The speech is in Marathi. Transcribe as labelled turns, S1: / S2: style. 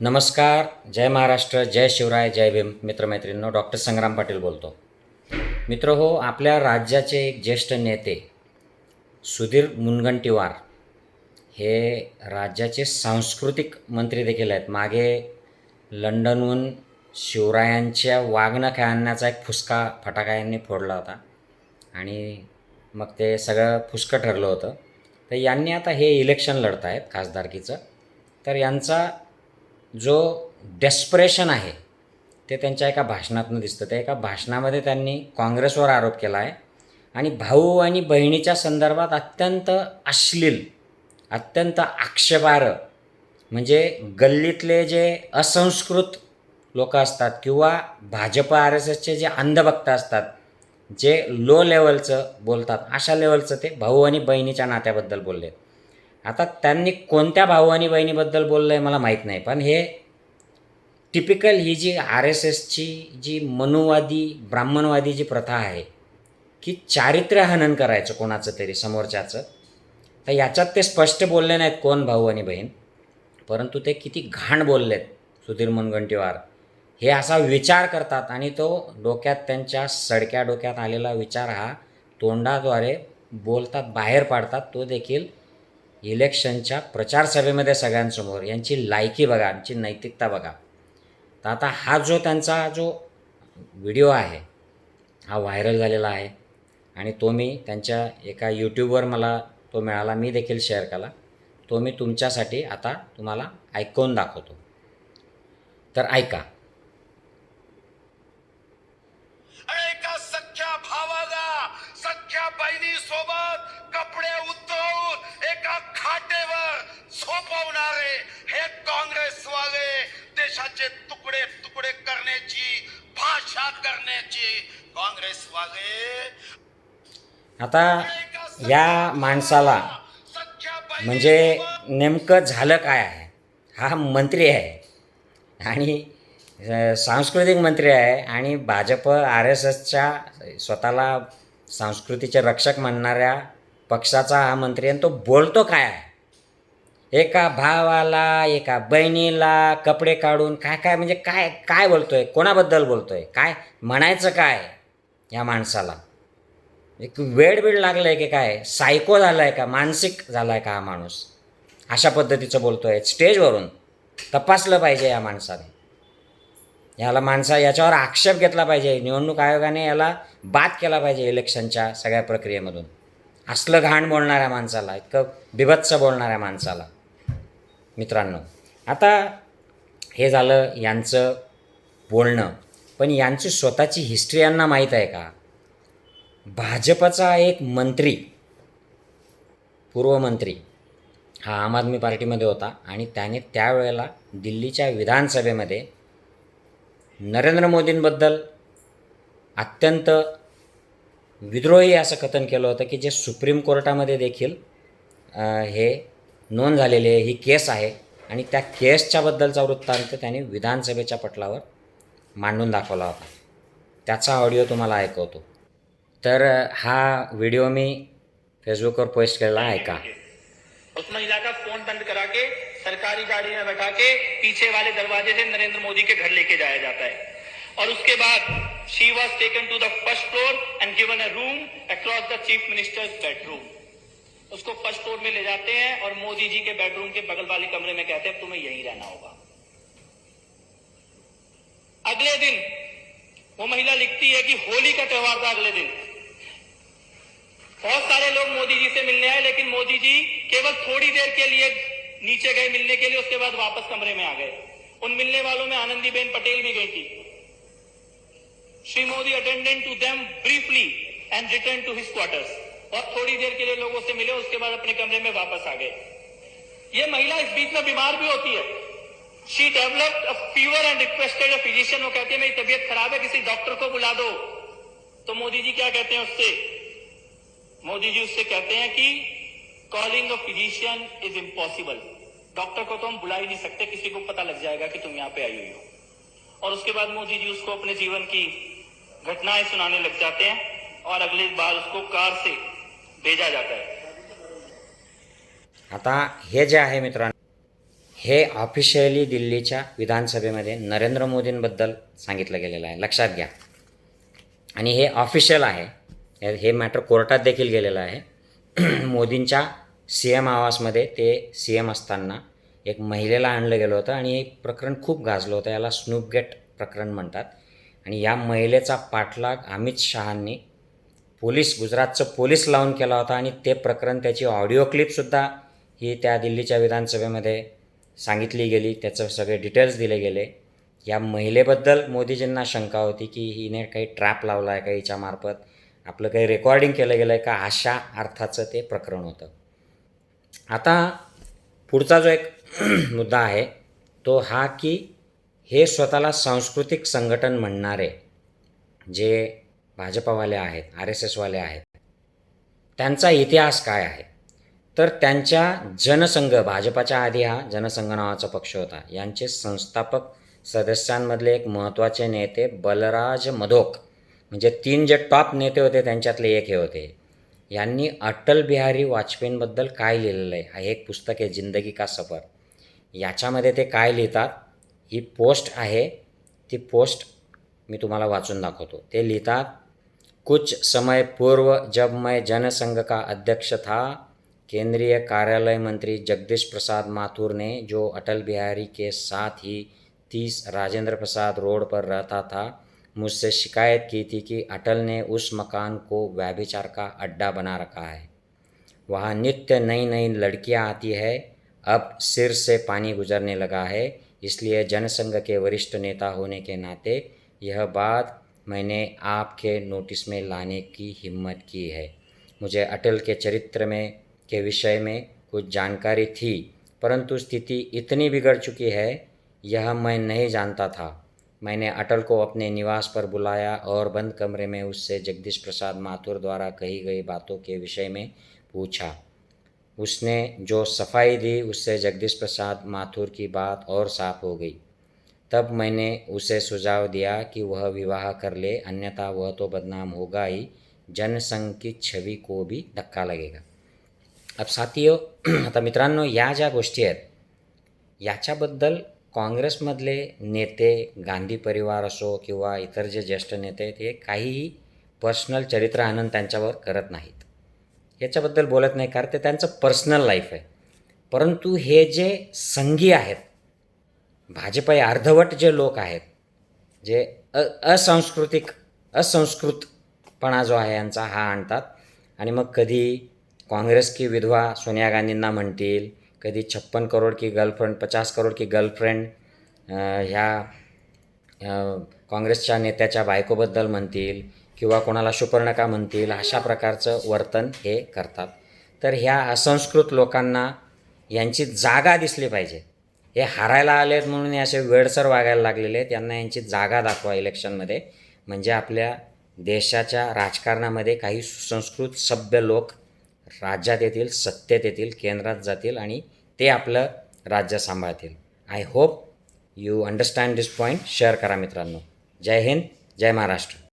S1: नमस्कार जय महाराष्ट्र जय शिवराय जय भीम. मित्रमैत्रिणींनो डॉक्टर संग्राम पाटील बोलतो. मित्र हो आपल्या राज्याचे एक ज्येष्ठ नेते सुधीर मुनगंटीवार हे राज्याचे सांस्कृतिक मंत्री देखील आहेत. मागे लंडनहून शिवरायांच्या वागणं खेळण्याचा एक फुसका फटाका यांनी फोडला होता. आणि मग ते सगळं फुसकं ठरलं होतं. तर यांनी आता हे इलेक्शन लढत आहेत खासदारकीचं. तर यांचा जो डेस्परेशन आहे ते त्यांच्या एका भाषणातून दिसतं. त्या एका भाषणामध्ये त्यांनी काँग्रेसवर आरोप केला आहे आणि भाऊ आणि बहिणीच्या संदर्भात अत्यंत अश्लील अत्यंत आक्षेपार्ह म्हणजे गल्लीतले जे असंस्कृत लोक असतात किंवा भाजप आर एस एसचे जे अंधभक्त असतात जे लो लेवलचं बोलतात अशा लेवलचं ते भाऊ आणि बहिणीच्या नात्याबद्दल बोलले आता त्यांनी कोणत्या भाऊ आणि बहिणीबद्दल बोललं आहे मला माहीत नाही पण हे टिपिकल ही जी आर एस एसची जी मनुवादी ब्राह्मणवादी जी प्रथा आहे की चारित्र्य हनन करायचं कोणाचं तरी समोरच्याचं तर याच्यात ते स्पष्ट बोलले नाहीत कोण भाऊ आणि बहीण परंतु ते किती घाण बोललेत सुधीर मुनगंटीवार. हे असा विचार करतात आणि तो डोक्यात त्यांच्या सडक्या डोक्यात आलेला विचार हा तोंडाद्वारे बोलतात बाहेर पाडतात तो देखील इलेक्शनच्या प्रचारसभेमध्ये सगळ्यांसमोर. यांची लायकी बघा यांची नैतिकता बघा. तर आता हा जो त्यांचा जो व्हिडिओ आहे हा व्हायरल झालेला आहे आणि तो मी त्यांच्या एका यूट्यूबवर मला तो मिळाला मी देखील शेअर केला. तो मी तुमच्यासाठी आता तुम्हाला ऐकून दाखवतो. तर ऐका
S2: देशाचे तुकडे तुकडे करण्याची भाषा करण्याची काँग्रेसवाले
S1: आता या माणसाला म्हणजे नेमकं झालं काय आहे? हा मंत्री आहे आणि सांस्कृतिक मंत्री आहे आणि भाजप आर एस एसच्या स्वतःला संस्कृतीचे रक्षक म्हणणाऱ्या पक्षाचा हा मंत्री आहे. आणि तो बोलतो काय आहे? एका भावाला एका बहिणीला कपडे काढून काय काय म्हणजे काय काय बोलतोय? कोणाबद्दल बोलतोय? काय म्हणायचं काय या माणसाला? एक वेड वेळ लागलं आहे की काय? सायको झाला आहे का? मानसिक झाला आहे का हा माणूस? अशा पद्धतीचं बोलतो आहे स्टेजवरून तपासलं पाहिजे या माणसाने. याला माणसा याच्यावर आक्षेप घेतला पाहिजे. निवडणूक आयोगाने याला बाद केला पाहिजे इलेक्शनच्या सगळ्या प्रक्रियेमधून. असलं घाण बोलणाऱ्या माणसाला इतकं बिभत्स बोलणाऱ्या माणसाला. मित्रांनो. आता हे झालं यांचं बोलणं. पण यांची स्वतःची हिस्ट्री यांना माहीत आहे का? भाजपचा एक मंत्री पूर्व मंत्री हा आम आदमी पार्टीमध्ये होता आणि त्याने त्यावेळेला दिल्लीच्या विधानसभेमध्ये नरेंद्र मोदींबद्दल अत्यंत विद्रोही असं कथन केलं होतं की जे सुप्रीम कोर्टामध्ये देखील हे नोंद झालेली आहे ही केस आहे. आणि त्या केसच्याबद्दलचा वृत्तांत त्यांनी विधानसभेच्या पटलावर मांडून दाखवला होता. त्याचा ऑडिओ तुम्हाला ऐकवतो. तर हा व्हिडिओ मी फेसबुकवर पोस्ट केलेला आहे ऐका
S3: उस महिला का फोन बंद करा के सरकारी गाड़ी में बैठा के पीछे वाले दरवाजे से नरेंद्र मोदी के घर लेके जाया जाता है। और उसके बाद she was taken to the first floor and given a room across the chief minister's bedroom उसको फ़र्स्ट फ्लोर में ले जाते हैं और मोदी जी के बेडरूम के बगल वाले कमरे में कहते हैं, तुम्हें यहीं रहना होगा। अगले दिन, वो महिला लिखती है कि होली का त्योहार था अगले दिन। बहुत सारे लोग मोदी जी से मिलने आए, लेकिन मोदी जी केवल थोड़ी देर के लिए नीचे गए, मिलने के लिए, उसके बाद वापस कमरे में आ गए। उन मिलने वालों में आनंदीबेन पटेल भी गई थी। Shri Modi attendant to them briefly and return to his quarters और थोड़ी देर के लिए लोगों से मिले, उसके बाद अपने कमरे में वापस आ गए। ये महिला इस बीच में बीमार भी होती है। She developed fever and requested a physician वो कहती है, मेरी तबीयत खराब है, किसी डॉक्टर को बुला दो। तो मोदी जी क्या कहते हैं उससे? मोदी जी उससे कहते हैं कि calling a physician is impossible doctor को तो हम बुला ही नहीं सकते, किसी को पता लग जाएगा कि तुम यहाँ पे आई हुई हो। और उसके बाद मोदी जी उसको अपने जीवन की घटनाएँ सुनाने लग जाते हैं और अगली बार उसको कार से भेजा जाता है।
S1: आता हे जे आहे मित्रांनो हे ऑफिशियली दिल्लीच्या विधानसभेमध्ये नरेंद्र मोदींबद्दल सांगितलं गेलेलं आहे. लक्षात घ्या. आणि हे ऑफिशियल आहे. हे- मॅटर कोर्टात देखील गेलेलं आहे. मोदींच्या सी एम आवासमध्ये ते सी एम असताना एक महिलेला आणलं गेलं होतं आणि हे प्रकरण खूप गाजलं होतं याला स्नूपगेट प्रकरण म्हणतात. आणि या महिलेचा पाठलाग अमित शहांनी पोलीस गुजरातचं पोलीस लावून केला होता आणि ते प्रकरण त्याची ऑडिओ क्लिपसुद्धा ही त्या दिल्लीच्या विधानसभेमध्ये सांगितली गेली. त्याचं सगळे डिटेल्स दिले गेले. या महिलेबद्दल मोदीजींना शंका होती की हिने काही ट्रॅप लावला आहे का हिच्यामार्फत आपलं काही रेकॉर्डिंग केलं गेलं आहे का? अशा अर्थाचं ते प्रकरण होतं. आता पुढचा जो एक मुद्दा आहे तो हा की हे स्वतःला सांस्कृतिक संघटन म्हणणारे जे भाजपावाले आहेत आर एस एसवाले आहेत. त्यांचा इतिहास काय आहे? तर त्यांच्या जनसंघ भाजपाच्या आधी हा जनसंघ नावाचा पक्ष होता. यांचे संस्थापक सदस्यांमधले एक महत्त्वाचे नेते बलराज मधोक म्हणजे तीन जे टॉप नेते होते त्यांच्यातले एक हे होते. यांनी अटल बिहारी वाजपेयींबद्दल काय लिहिलेलं आहे? हा एक पुस्तक आहे जिंदगी का सफर. याच्यामध्ये ते काय लिहितात? ही पोस्ट आहे ती पोस्ट मी तुम्हाला वाचून दाखवतो. ते लिहितात कुछ समय पूर्व जब मैं जनसंघ का अध्यक्ष था, केंद्रीय कार्यालय मंत्री जगदीश प्रसाद माथुर ने, जो अटल बिहारी के साथ ही तीस राजेंद्र प्रसाद रोड पर रहता था, मुझसे शिकायत की थी कि अटल ने उस मकान को व्याभिचार का अड्डा बना रखा है। वहाँ नित्य नई नई लड़कियाँ आती है। अब सिर से पानी गुजरने लगा है, इसलिए जनसंघ के वरिष्ठ नेता होने के नाते यह बात मैंने आपके नोटिस में लाने की हिम्मत की है। मुझे अटल के चरित्र में, के विषय में कुछ जानकारी थी, परंतु स्थिति इतनी बिगड़ चुकी है, यह मैं नहीं जानता था। मैंने अटल को अपने निवास पर बुलाया और बंद कमरे में उससे जगदीश प्रसाद माथुर द्वारा कही गई बातों के विषय में पूछा। उसने जो सफ़ाई दी, उससे जगदीश प्रसाद माथुर की बात और साफ़ हो गई। तब मैंने उसे सुझाव दिया कि वह विवाह कर ले अन्यथा वह तो बदनाम होगा ही। जनसंघ की छवि को भी धक्का लगेगा। अब साथियो आता मित्रांनो या ज्या गोष्टी आहेत याच्याबद्दल काँग्रेसमधले नेते गांधी परिवार असो किंवा इतर जे ज्येष्ठ नेते आहेत हे काहीही पर्सनल चरित्र आनंद त्यांच्यावर करत नाहीत. याच्याबद्दल बोलत नाही कारण ते त्यांचं पर्सनल लाईफ आहे. परंतु हे जे संघी आहेत भाजपा अर्धवट जे लोक आहेत जे अ असंस्कृतिक असंस्कृतपणा जो आहे यांचा हा आणतात. आणि मग कधी काँग्रेस की विधवा सोनिया गांधींना म्हणतील कधी छप्पन करोड की गर्लफ्रेंड पचास करोड की गर्लफ्रेंड ह्या काँग्रेसच्या नेत्याच्या बायकोबद्दल म्हणतील किंवा कोणाला सुपर्णका म्हणतील अशा प्रकारचं वर्तन हे करतात. तर ह्या असंस्कृत लोकांना यांची जागा दिसली पाहिजे. हे हारायला आले आहेत म्हणून हे असे वेडसर वागायला लागलेले आहेत. यांना यांची जागा दाखवा इलेक्शनमध्ये. म्हणजे आपल्या देशाच्या राजकारणामध्ये काही सुसंस्कृत सभ्य लोक राज्यात येतील सत्तेत येतील केंद्रात जातील आणि ते आपलं राज्य सांभाळतील. I hope you understand this point share करा मित्रांनो. जय हिंद जय महाराष्ट्र.